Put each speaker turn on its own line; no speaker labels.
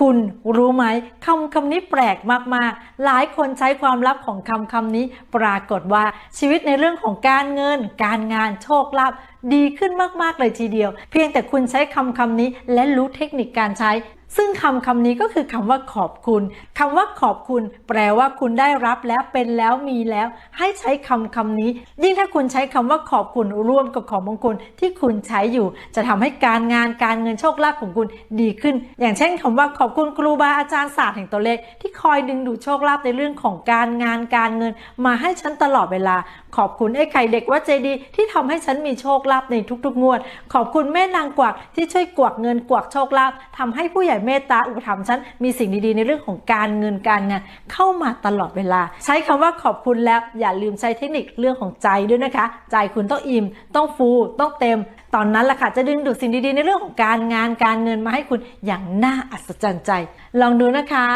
คุณรู้ไหมคำคำนี้แปลกมากๆ หลายคนใช้ความลับของคำคำนี้ ปรากฏว่าชีวิตในเรื่องของการเงิน การงานโชคลาภ ดีขึ้นมากๆเลยทีเดียว เพียงแต่คุณใช้คำคำนี้และรู้เทคนิคการใช้ ซึ่งคำคำนี้ก็คือคำว่าขอบคุณคำว่าขอบคุณ แปลว่าคุณได้รับแล้วเป็นแล้วมีแล้ว ให้ใช้คำคำนี้ ยิ่งถ้าคุณใช้คำว่าขอบคุณร่วมกับของมงคลที่คุณใช้อยู่ จะทำให้การงานการเงินโชคลาภของคุณดีขึ้น อย่างเช่นคำว่าขอบคุณครูบาอาจารย์ศาสตร์แห่งตัวเลข ที่คอยดึงดูดโชคลาภในเรื่องของการงานการเงิน มาให้ฉันตลอดเวลา ขอบคุณไอ้ไข่เด็กวัดเจดี ที่ทำให้ฉันมีโชคลาภในทุกๆงวด ขอบคุณแม่นางกวักที่ช่วยกวักเงินกวักโชคลาภทำให้ผู้ใหญ่เมตตาอุปถัมภ์ฉันมีสิ่งดีๆในเรื่องของการเงินการงานเข้ามาตลอดเวลา ใช้คำว่าขอบคุณแล้วอย่าลืมใช้เทคนิคเรื่องของใจด้วยนะคะ ใจคุณต้องอิ่ม ต้องฟู ต้องเต็ม ตอนนั้นแหละค่ะจะดึงดูดสิ่งดีๆในเรื่องของการงานการเงินมาให้คุณอย่างน่าอัศจรรย์ใจ ลองดูนะคะ